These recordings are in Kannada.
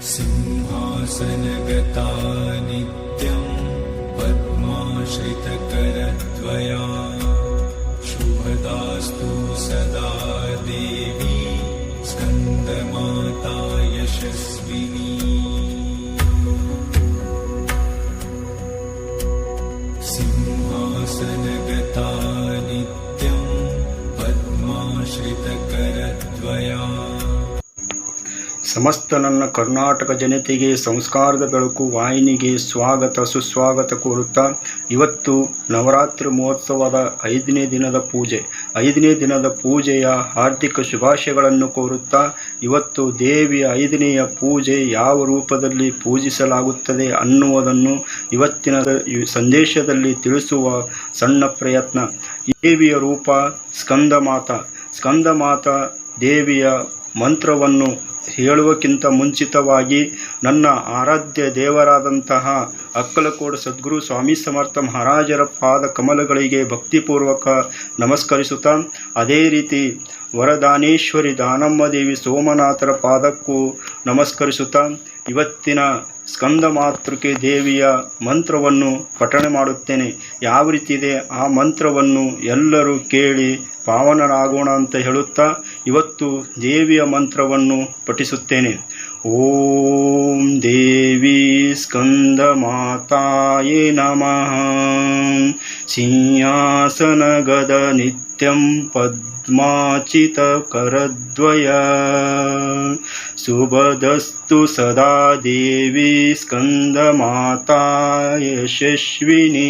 सिंहासनगता नित्यम् पद्माश्रितकरद्वया ಸಮಸ್ತ ನನ್ನ ಕರ್ನಾಟಕ ಜನತೆಗೆ ಸಂಸ್ಕಾರದ ಬೆಳಕು ವಾಹಿನಿಗೆ ಸ್ವಾಗತ, ಸುಸ್ವಾಗತ ಕೋರುತ್ತಾ ಇವತ್ತು ನವರಾತ್ರಿ ಮಹೋತ್ಸವದ ಐದನೇ ದಿನದ ಪೂಜೆ. ಐದನೇ ದಿನದ ಪೂಜೆಯ ಹಾರ್ದಿಕ ಶುಭಾಶಯಗಳನ್ನು ಕೋರುತ್ತಾ ಇವತ್ತು ದೇವಿಯ ಐದನೆಯ ಪೂಜೆ ಯಾವ ರೂಪದಲ್ಲಿ ಪೂಜಿಸಲಾಗುತ್ತದೆ ಅನ್ನುವುದನ್ನು ಇವತ್ತಿನ ಸಂದೇಶದಲ್ಲಿ ತಿಳಿಸುವ ಸಣ್ಣ ಪ್ರಯತ್ನ. ದೇವಿಯ ರೂಪ ಸ್ಕಂದಮಾತ. ಸ್ಕಂದಮಾತ ದೇವಿಯ ಮಂತ್ರವನ್ನು ಹೇಳುವಕ್ಕಿಂತ ಮುಂಚಿತವಾಗಿ ನನ್ನ ಆರಾಧ್ಯ ದೇವರಾದಂತಹ ಅಕ್ಕಲಕೋಡ ಸದ್ಗುರು ಸ್ವಾಮಿ ಸಮರ್ಥ ಮಹಾರಾಜರ ಪಾದ ಕಮಲಗಳಿಗೆ ಭಕ್ತಿಪೂರ್ವಕ ನಮಸ್ಕರಿಸುತ್ತಾ ಅದೇ ರೀತಿ ವರದಾನೇಶ್ವರಿ ದಾನಮ್ಮ ದೇವಿ ಸೋಮನಾಥರ ಪಾದಕ್ಕೂ ನಮಸ್ಕರಿಸುತ್ತಾ ಇವತ್ತಿನ ಸ್ಕಂದ ಮಾತೃಕೆ ದೇವಿಯ ಮಂತ್ರವನ್ನು ಪಠಣೆ ಮಾಡುತ್ತೇನೆ. ಯಾವ ರೀತಿ ಇದೆ ಆ ಮಂತ್ರವನ್ನು ಎಲ್ಲರೂ ಕೇಳಿ ಪಾವನರಾಗೋಣ ಅಂತ ಹೇಳುತ್ತಾ ಇವತ್ತು ದೇವಿಯ ಮಂತ್ರವನ್ನು ಪಠಿಸುತ್ತೇನೆ. ಓಂ ದೇವಿ ಸ್ಕಂದ ಮಾತಾಯೇ ನಮಃ. ಸಿಂಹಾಸನಗದ ನಿತ್ಯಂ ಪದ್ಮಾಚಿತಕರದ್ವಯ. ಶುಭದಸ್ತು ಸದಾ ದೇವಿ ಸ್ಕಂದಮಾತಾ ಯಶಸ್ವಿನಿ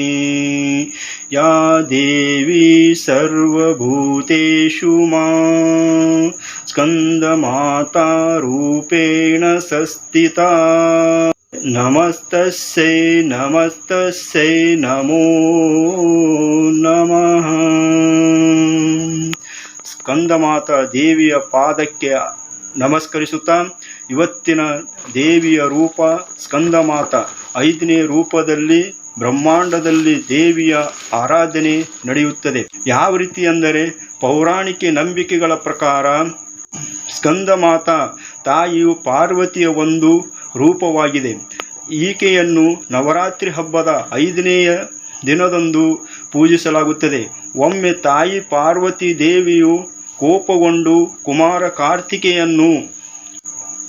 या देवी सर्वभूतेषु मा स्कन्दमातारूपेण संस्थिता नमस्तस्यै नमस्तस्यै नमो ನಮಃ ಸ್ಕಂದಮಾತ ದೇವಿಯ ಪಾದಕ್ಕೆ ನಮಸ್ಕರಿಸುತ್ತಾ ಇವತ್ತಿನ ದೇವಿಯ ರೂಪ ಸ್ಕಂದಮಾತ. ಐದನೇ ರೂಪದಲ್ಲಿ ಬ್ರಹ್ಮಾಂಡದಲ್ಲಿ ದೇವಿಯ ಆರಾಧನೆ ನಡೆಯುತ್ತದೆ. ಯಾವ ರೀತಿ ಅಂದರೆ ಪೌರಾಣಿಕ ನಂಬಿಕೆಗಳ ಪ್ರಕಾರ ಸ್ಕಂದಮಾತ ತಾಯಿಯು ಪಾರ್ವತಿಯ ಒಂದು ರೂಪವಾಗಿದೆ. ಈಕೆಯನ್ನು ನವರಾತ್ರಿ ಹಬ್ಬದ ಐದನೆಯ ದಿನದಂದು ಪೂಜಿಸಲಾಗುತ್ತದೆ. ಒಮ್ಮೆ ತಾಯಿ ಪಾರ್ವತಿ ದೇವಿಯು ಕೋಪಗೊಂಡು ಕುಮಾರ ಕಾರ್ತಿಕೆಯನ್ನು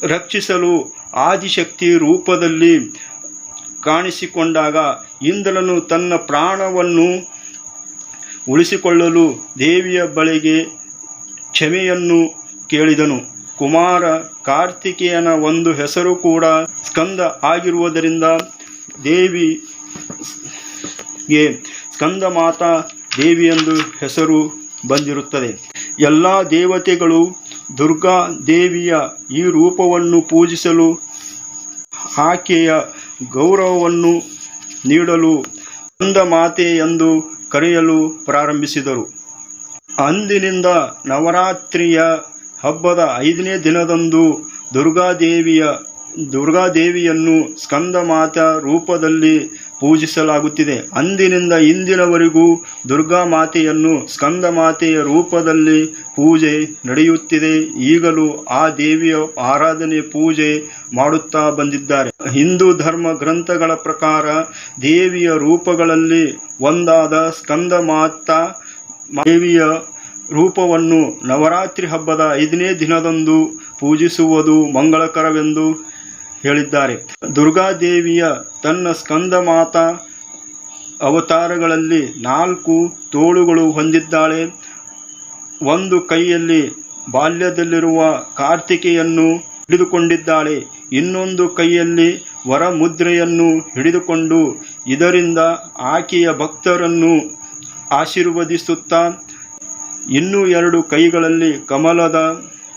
ರಕ್ಷಿಸಲು ಆದಿಶಕ್ತಿ ರೂಪದಲ್ಲಿ ಕಾಣಿಸಿಕೊಂಡಾಗ ಇಂದ್ರನು ತನ್ನ ಪ್ರಾಣವನ್ನು ಉಳಿಸಿಕೊಳ್ಳಲು ದೇವಿಯ ಬಳಿಗೆ ಕ್ಷಮೆಯನ್ನು ಕೇಳಿದನು. ಕುಮಾರ ಕಾರ್ತಿಕೇಯನ ಒಂದು ಹೆಸರು ಕೂಡ ಸ್ಕಂದ ಆಗಿರುವುದರಿಂದ ದೇವಿಗೆ ಸ್ಕಂದ ಮಾತಾ ದೇವಿ ಎಂದು ಹೆಸರು ಬಂದಿರುತ್ತದೆ. ಎಲ್ಲ ದೇವತೆಗಳು ದುರ್ಗಾ ದೇವಿಯ ಈ ರೂಪವನ್ನು ಪೂಜಿಸಲು ಆಕೆಯ ಗೌರವವನ್ನು ನೀಡಲು ಸ್ಕಂದ ಮಾತೆ ಎಂದು ಕರೆಯಲು ಪ್ರಾರಂಭಿಸಿದರು. ಅಂದಿನಿಂದ ನವರಾತ್ರಿಯ ಹಬ್ಬದ ಐದನೇ ದಿನದಂದು ದುರ್ಗಾದೇವಿಯ ದುರ್ಗಾದೇವಿಯನ್ನು ಸ್ಕಂದಮಾತ ರೂಪದಲ್ಲಿ ಪೂಜಿಸಲಾಗುತ್ತಿದೆ. ಅಂದಿನಿಂದ ಇಂದಿನವರೆಗೂ ದುರ್ಗಾ ಮಾತೆಯನ್ನು ಸ್ಕಂದ ಮಾತೆಯ ರೂಪದಲ್ಲಿ ಪೂಜೆ ನಡೆಯುತ್ತಿದೆ. ಈಗಲೂ ಆ ದೇವಿಯ ಆರಾಧನೆ ಪೂಜೆ ಮಾಡುತ್ತಾ ಬಂದಿದ್ದಾರೆ. ಹಿಂದೂ ಧರ್ಮ ಗ್ರಂಥಗಳ ಪ್ರಕಾರ ದೇವಿಯ ರೂಪಗಳಲ್ಲಿ ಒಂದಾದ ಸ್ಕಂದ ಮಾತಾ ದೇವಿಯ ರೂಪವನ್ನು ನವರಾತ್ರಿ ಹಬ್ಬದ ಐದನೇ ದಿನದಂದು ಪೂಜಿಸುವುದು ಮಂಗಳಕರವೆಂದು ಹೇಳಿದ್ದಾರೆ. ದುರ್ಗಾದೇವಿಯ ತನ್ನ ಸ್ಕಂದ ಮಾತಾ ಅವತಾರಗಳಲ್ಲಿ ನಾಲ್ಕು ತೋಳುಗಳು ಹೊಂದಿದ್ದಾಳೆ. ಒಂದು ಕೈಯಲ್ಲಿ ಬಾಲ್ಯದಲ್ಲಿರುವ ಕಾರ್ತಿಕೆಯನ್ನು ಹಿಡಿದುಕೊಂಡಿದ್ದಾಳೆ. ಇನ್ನೊಂದು ಕೈಯಲ್ಲಿ ವರಮುದ್ರೆಯನ್ನು ಹಿಡಿದುಕೊಂಡು ಇದರಿಂದ ಆಕೆಯ ಭಕ್ತರನ್ನು ಆಶೀರ್ವದಿಸುತ್ತಾ, ಇನ್ನೂ ಎರಡು ಕೈಗಳಲ್ಲಿ ಕಮಲದ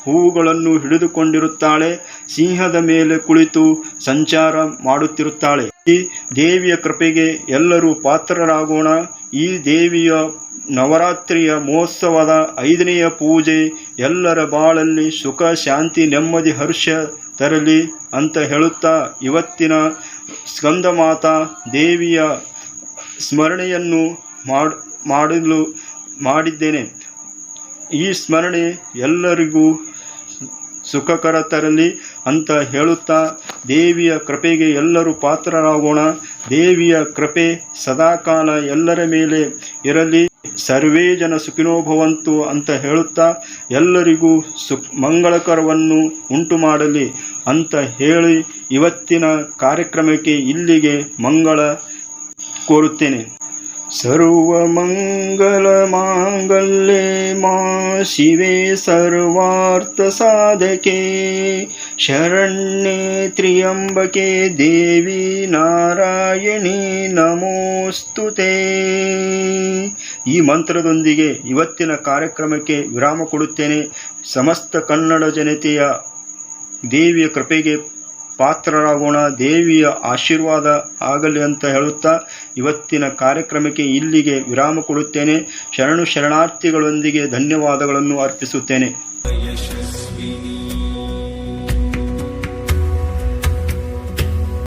ಹೂವುಗಳನ್ನು ಹಿಡಿದುಕೊಂಡಿರುತ್ತಾಳೆ, ಸಿಂಹದ ಮೇಲೆ ಕುಳಿತು ಸಂಚಾರ ಮಾಡುತ್ತಿರುತ್ತಾಳೆ. ಈ ದೇವಿಯ ಕೃಪೆಗೆ ಎಲ್ಲರೂ ಪಾತ್ರರಾಗೋಣ. ಈ ದೇವಿಯ ನವರಾತ್ರಿಯ ಮಹೋತ್ಸವದ ಐದನೆಯ ಪೂಜೆ ಎಲ್ಲರ ಬಾಳಲ್ಲಿ ಸುಖ, ಶಾಂತಿ, ನೆಮ್ಮದಿ, ಹರ್ಷ ತರಲಿ ಅಂತ ಹೇಳುತ್ತಾ ಇವತ್ತಿನ ಸ್ಕಂದಮಾತಾ ದೇವಿಯ ಸ್ಮರಣೆಯನ್ನು ಮಾಡ್, ಮಾಡಲು ಮಾಡಿದ್ದೇನೆ. ಈ ಸ್ಮರಣೆ ಎಲ್ಲರಿಗೂ ಸುಖಕರ ತರಲಿ ಅಂತ ಹೇಳುತ್ತಾ ದೇವಿಯ ಕೃಪೆಗೆ ಎಲ್ಲರೂ ಪಾತ್ರರಾಗೋಣ. ದೇವಿಯ ಕೃಪೆ ಸದಾಕಾಲ ಎಲ್ಲರ ಮೇಲೆ ಇರಲಿ. ಸರ್ವೇ ಜನ ಸುಖಿನೋಭವಂತು ಅಂತ ಹೇಳುತ್ತಾ ಎಲ್ಲರಿಗೂ ಸುಖ ಮಂಗಳಕರವನ್ನು ಉಂಟು ಮಾಡಲಿ ಅಂತ ಹೇಳಿ ಇವತ್ತಿನ ಕಾರ್ಯಕ್ರಮಕ್ಕೆ ಇಲ್ಲಿಗೆ ಮಂಗಳ ಕೋರುತ್ತೇನೆ. ಸರ್ವಮಂಗಲ मा ಮಾ ಶಿವೆ ಸರ್ವಾರ್ಥ ಸಾಧಕೆ ಶರಣ್ಯೆ ತ್ರಿಯಂಬಕೆ ದೇವಿ ನಾರಾಯಣಿ ನಮೋಸ್ತುತೆ ಈ ಮಂತ್ರದೊಂದಿಗೆ ಇವತ್ತಿನ ಕಾರ್ಯಕ್ರಮಕ್ಕೆ ವಿರಾಮ ಕೊಡುತ್ತೇನೆ. ಸಮಸ್ತ ಕನ್ನಡ ಜನತೆಯ ದೇವಿಯ ಕೃಪೆಗೆ ಪಾತ್ರರಾಗೋಣ, ದೇವಿಯ ಆಶೀರ್ವಾದ ಆಗಲಿ ಅಂತ ಹೇಳುತ್ತಾ ಇವತ್ತಿನ ಕಾರ್ಯಕ್ರಮಕ್ಕೆ ಇಲ್ಲಿಗೆ ವಿರಾಮ ಕೊಡುತ್ತೇನೆ. ಶರಣು ಶರಣಾರ್ಥಿಗಳೊಂದಿಗೆ ಧನ್ಯವಾದಗಳನ್ನು ಅರ್ಪಿಸುತ್ತೇನೆ.